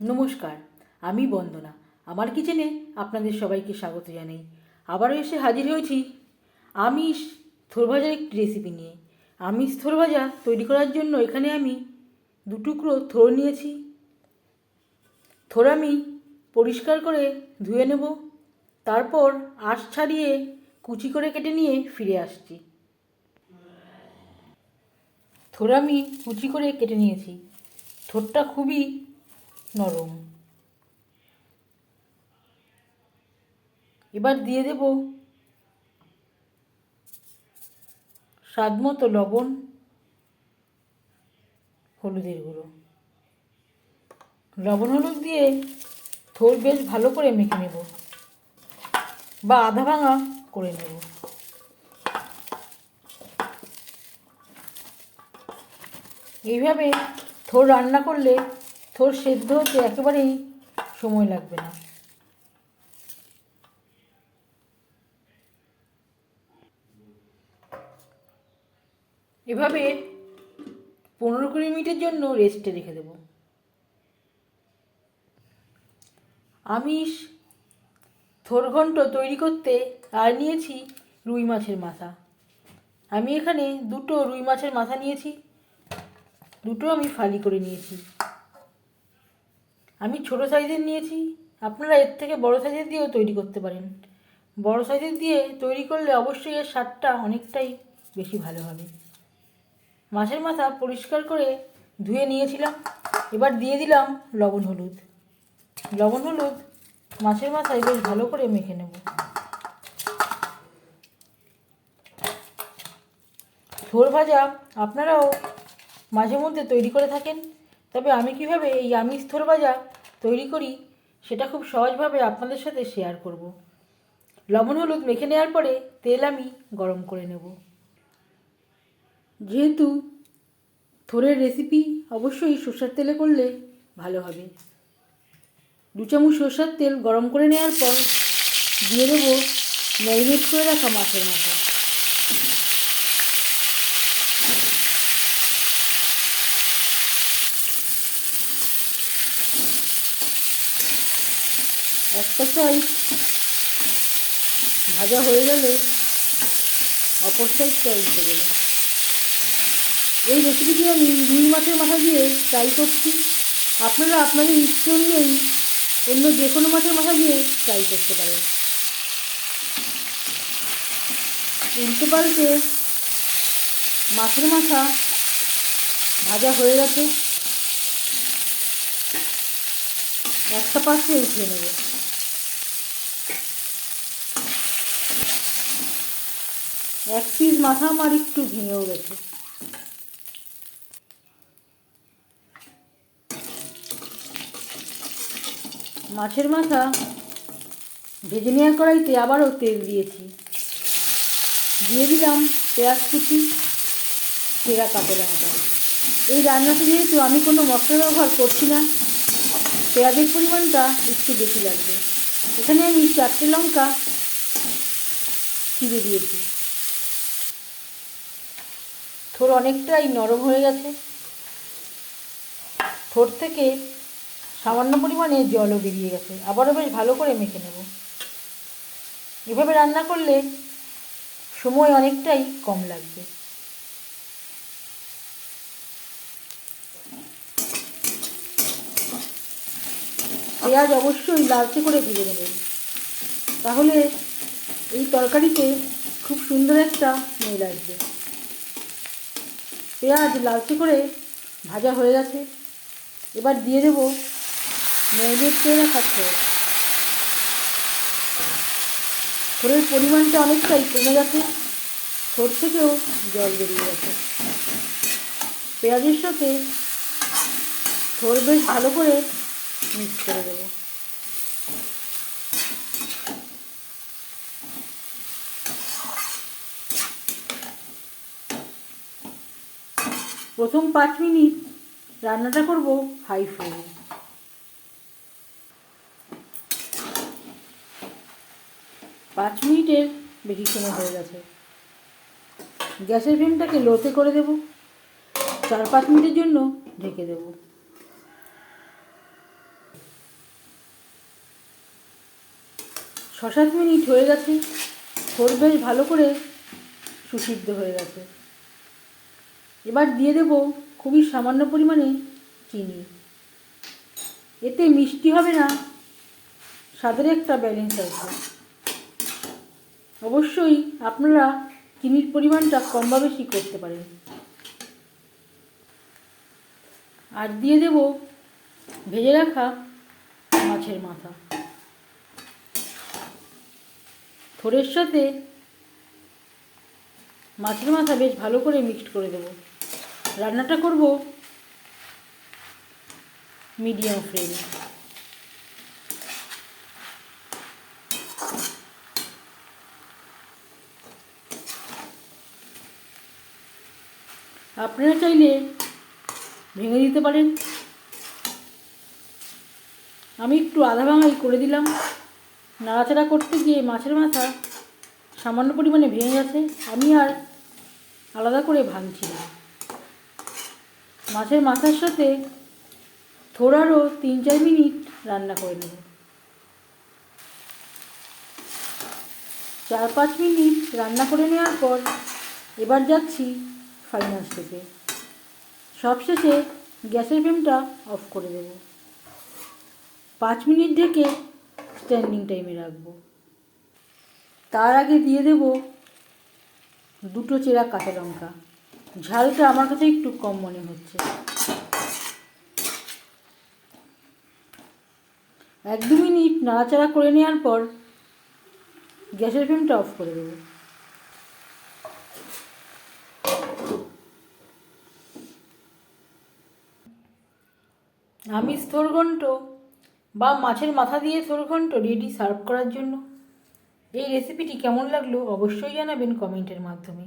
নমস্কার, আমি বন্দনা। আমার কিচেনে আপনাদের সবাইকে স্বাগত জানাই। আবারও এসে হাজির হয়েছি আমিষ থোর ভাজার একটি রেসিপি নিয়ে। আমিষ থোর ভাজা তৈরি করার জন্য এখানে আমি দু টুকরো থোর নিয়েছি। থোর আমি পরিষ্কার করে ধুয়ে নেব। তারপর আঁশ ছাড়িয়ে কুচি করে কেটে নিয়ে ফিরে আসছি। থোর আমি কুচি করে কেটে নিয়েছি। থোরটা খুবই নরম। এবার দিয়ে দেব স্বাদ মতো লবণ, হলুদের গুঁড়ো। লবণ হলুদ দিয়ে থোর বেশ ভালো করে মেখে নেব বা আধা ভাঙা করে নেব। এইভাবে থোর রান্না করলে থোর সেদ্ধ হতে একেবারেই সময় লাগবে না। এভাবে পনেরো কুড়ি মিনিটের জন্য রেস্টে রেখে দেব। আমিষ, থোর ঘন্ট তৈরি করতে আর নিয়েছি রুই মাছের মাথা। আমি এখানে দুটো রুই মাছের মাথা নিয়েছি, দুটো আমি ফালি করে নিয়েছি। আমি ছোটো সাইজের নিয়েছি। আপনারা এর থেকে বড় সাইজের দিয়েও তৈরি করতে পারেন। বড় সাইজের দিয়ে তৈরি করলে অবশ্যই এর স্বাদটা অনেকটাই বেশি ভালো হবে। মাছের মাথা পরিষ্কার করে ধুয়ে নিয়েছিলাম। এবার দিয়ে দিলাম লবণ হলুদ। লবণ হলুদ মাছের মাথায় বেশ ভালো করে মেখে নেব। ঝোল ভাজা আপনারাও মাঝে মধ্যে তৈরি করে থাকেন। তবে আমি কীভাবে এই আমিষ থোর ভাজা তৈরি করি সেটা খুব সহজভাবে আপনাদের সাথে শেয়ার করব। লবণ, হলুদ মেখে নেওয়ার পরে তেল আমি গরম করে নেব। যেহেতু থোরের রেসিপি অবশ্যই সর্ষের তেলে করলে ভালো হবে। দু চামচ সর্ষের তেল গরম করে নেওয়ার পর দিয়ে দেবো ম্যারিনেট করে রাখা মাছের মাথা একটা সাইড ভাজা হয়ে গেলে অপর সাইডটা উল্টে দেবো এই রেসিপিটি আমি রুই মাছের মাথা দিয়ে ট্রাই করছি। আপনারা আপনাদের ইচ্ছে অনুযায়ী অন্য যে কোনো মাছের মাথা দিয়ে ট্রাই করতে পারেন। উল্টে পাল্টে মাছের মাথা ভাজা হয়ে গেছে। একটা পাশে উঠিয়ে নেব। এক পিস মাথা আমার একটু ভেঙেও গেছে। মাছের মাথা ভেজে নেওয়ার কড়াইতে আবারও তেল দিয়েছি। দিয়ে দিলাম পেঁয়াজ কুচি পেঁয়া কাঁচা লঙ্কা। এই রান্নাতে যেহেতু আমি কোনো মশলা ব্যবহার করছি না, পেঁয়াজের পরিমাণটা একটু বেশি লাগবে। এখানে আমি চারটে লঙ্কা ছিঁড়ে দিয়েছি। থোর অনেকটাই নরম হয়ে গেছে। থোর থেকে সামান্য পরিমাণে জলও বেরিয়ে গেছে। আবারও বেশ ভালো করে মেখে নেব। এভাবে রান্না করলে সময় অনেকটাই কম লাগবে। পেঁয়াজ অবশ্যই লালচে করে ভেজে নেবেন তাহলে এই তরকারিতে খুব সুন্দর একটা স্মেল আসবে। পেঁয়াজ লালচে করে ভাজা হয়ে গেছে। এবার দিয়ে দেবো ম্যারিনেট করে রাখা থোর থোরের পরিমাণটা অনেকটাই কমে গেছে। থোর থেকেও জল বেরিয়ে গেছে। পেঁয়াজের সাথে থোর বেশ ভালো করে মিক্স করে দেবো। প্রথম পাঁচ মিনিট রান্নাটা করব হাই ফ্লেমে পাঁচ মিনিটের বেশি সময় হয়ে গেছে। গ্যাসের ফ্লেমটাকে লোতে করে দেব। চার পাঁচ মিনিটের জন্য ঢেকে দেব। ছ সাত মিনিট হয়ে গেছে। খোর বেশ ভালো করে সুসিদ্ধ হয়ে গেছে। এবার দিয়ে দেব খুবই সামান্য পরিমাণে চিনি। এতে মিষ্টি হবে না, স্বাদের একটা ব্যালেন্স আসবে। অবশ্যই আপনারা চিনির পরিমাণটা কম বা বেশি করতে পারেন। আর দিয়ে দেব ভেজে রাখা মাছের মাথা। থোড়ের সাথে মাছের মাথা বেশ ভালো করে মিক্সড করে দেব। রান্নাটা করব? মিডিয়াম ফ্লেমে আপনারা চাইলে ভেঙে দিতে পারেন। আমি একটু আধা ভাঙাই করে দিলাম। নাড়াচাড়া করতে গিয়ে মাছের মাথা সামান্য পরিমাণে ভেঙে গেছে। আমি আর আলাদা করে ভাঙছি মাছের মাথার সাথে থোড়ারও তিন চার মিনিট রান্না করে নেব। চার পাঁচ মিনিট রান্না করে নেওয়ার পর এবার যাচ্ছি ফাইনাল স্টেপে সবশেষে গ্যাসের ফ্লেমটা অফ করে দেব। পাঁচ মিনিট ঢেকে স্ট্যান্ডিং টাইমে রাখব। তার আগে দিয়ে দেব দুটো চেরা কাঁচা লঙ্কা। ঝালটা আমার কাছে একটু কম মনে হচ্ছে। এক দু মিনিট নাড়াচাড়া করে নেওয়ার পর গ্যাসের ফ্লেমটা অফ করে দেবো। আমি স্থরঘণ্ট বা মাছের মাথা দিয়ে স্থরঘণ্ট রেডি সার্ভ করার জন্য। এই রেসিপিটি কেমন লাগল অবশ্যই জানাবেন কমেন্টের মাধ্যমে।